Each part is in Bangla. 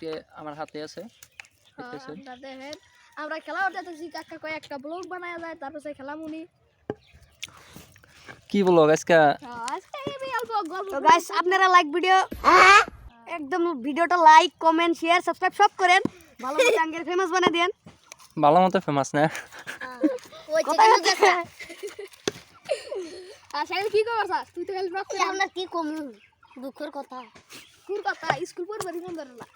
আজকে আমার হাতে আছে? আমরা খেলা উঠাতেছি কাকা কয় একটা ব্লগ বানায় যায় তারপর খেলা মুনি কি বলো আজকে? তো গাইস আপনারা লাইক ভিডিও একদম ভিডিওটা লাইক কমেন্ট শেয়ার সাবস্ক্রাইব সব করেন। ভালো করে আঙ্গের ফেমাস বানিয়ে দেন। ভালো মতো ফেমাস না? আর কি স্যার? তুই তো খালি ব্লগ করে আমরা কি কম? দুঃখের কথা। স্কুল কথা স্কুল পড়বে দিন ধরে না।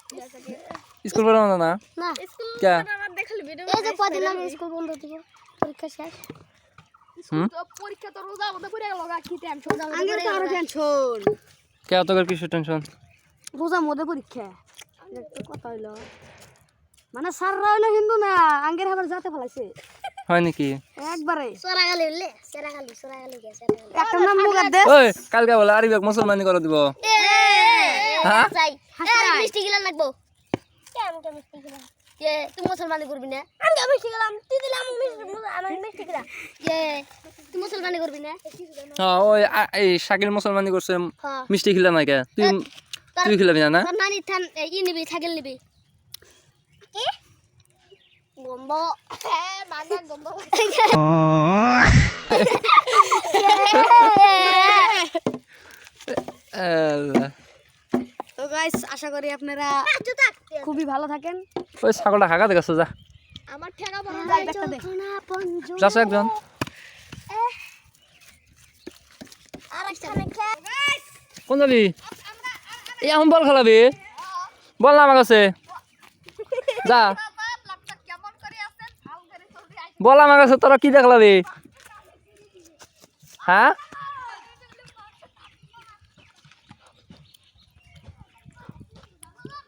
স্কুল পড়ানো না? না। স্কুল আমার দেখালি ভিডিও এই যে কদিন আগে স্কুল বন্ধ দিব পরীক্ষা শেষ। পরীক্ষা তো রোজা মধ্যে পড়ে গেল কি টেনশন আঙ্গের তো আরও টেনশন কে অত করে কিছু টেনশন রোজা মধ্যে পরীক্ষা। একটা কথা হইল মানে স্যাররা হইল হিন্দু না আঙ্গের আবার যাতে ফেলাইছে। হয় নাকি? একবারে। সোরাগালি উল্লে সোরাগালি সোরাগালি সোরাগালি একটা নাম মুগার দে ওই কালকে বলে আরিবেক মুসলমানি করে দিব। হ্যাঁ? হাসাই। মিষ্টি গিলা লাগবো। কেমন কেমন মিষ্টি গিলা কে তুই মুসলমানি করবি না? আমি মিষ্টি গিলাম। তুই দিলাম আমি মিষ্টি গিলা কে তুই মুসলমানি করবি না? হ্যাঁ ওই এই শাকিল মুসলমানি করছে। হ্যাঁ। মিষ্টি খিলা কে? তুই তুই খিলাবি না না? নানি থান ই নিবি ছাগল নিবি। কি? গম্ব। বাগা গম্ব আল্লাহ। তো গাইস আশা করি আপনারা খুবই ভালো থাকেন। ওই ছাগলটা হাঁকা দেখাচ্ছ যা। আমার ঠেকা বড়। যাচ্ছে একজন। কোন যাবি? এই এখন বল খেলাবি। বল না আমার কাছে। যা। কেমন করে আছেন ভালো করে চলবি বল আমার কাছে তোরা কি দেখলাবি? হ্যাঁ?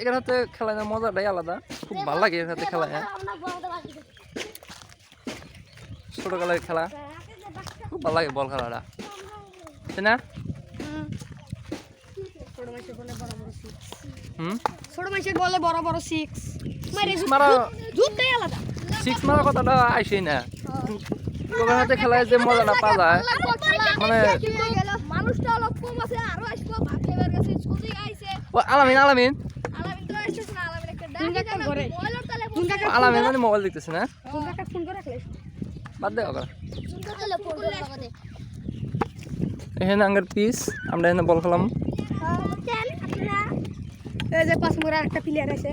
এখানে হাতে খেলা না মজাটাই আলাদা। খুব ভালো লাগে এর হাতে খেলা আমরা ছোট কালের খেলা। খুব ভালো লাগে বল খেলাটা। তাই না? ছোট মাছের বলে বড় বড় সিক্স মারে যুদ্ধই আলাদা। সিক্স মারা কথাটা আইসেই না। তোদের হাতে খেলায় যে মজাটা পাওয়া যায় মানে মানুষটা অল্প কম আছে আরও আসব আলামিন আলামিন তো আসছে না আলামিন একটা তুমি ডাকি কাকা জানা ঘরে? বয়লার তালে তুমি কাকা আলামিন মানে মোবাইল দেখতেছে না? তুমি কাকা ফোন করে রাখলে বাদ দে এখানে আঙ্গের পিস আমরা এখানে বল খেলাম। এই যে পাঁচ মোড়া একটা প্লেয়ার আছে।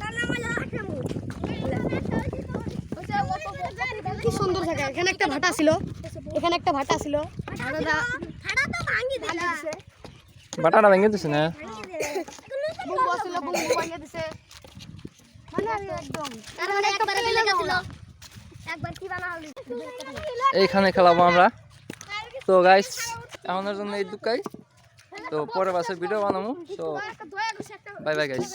তার নাম হলো আসামু কি সুন্দর জায়গা। এখানে একটা ভাটা ছিল। এখানে একটা ভাটা ছিল। ভাটাটা ফাড়া তো ভাঙি দিলা। বাটাটা ভেঙে দিছে না? এইখানে খেলাবো আমরা। তো গাইস এখনের জন্য এই দুকাই তো পরের বাসে ভিডিও বানাবো। তো বাই বাই গাইস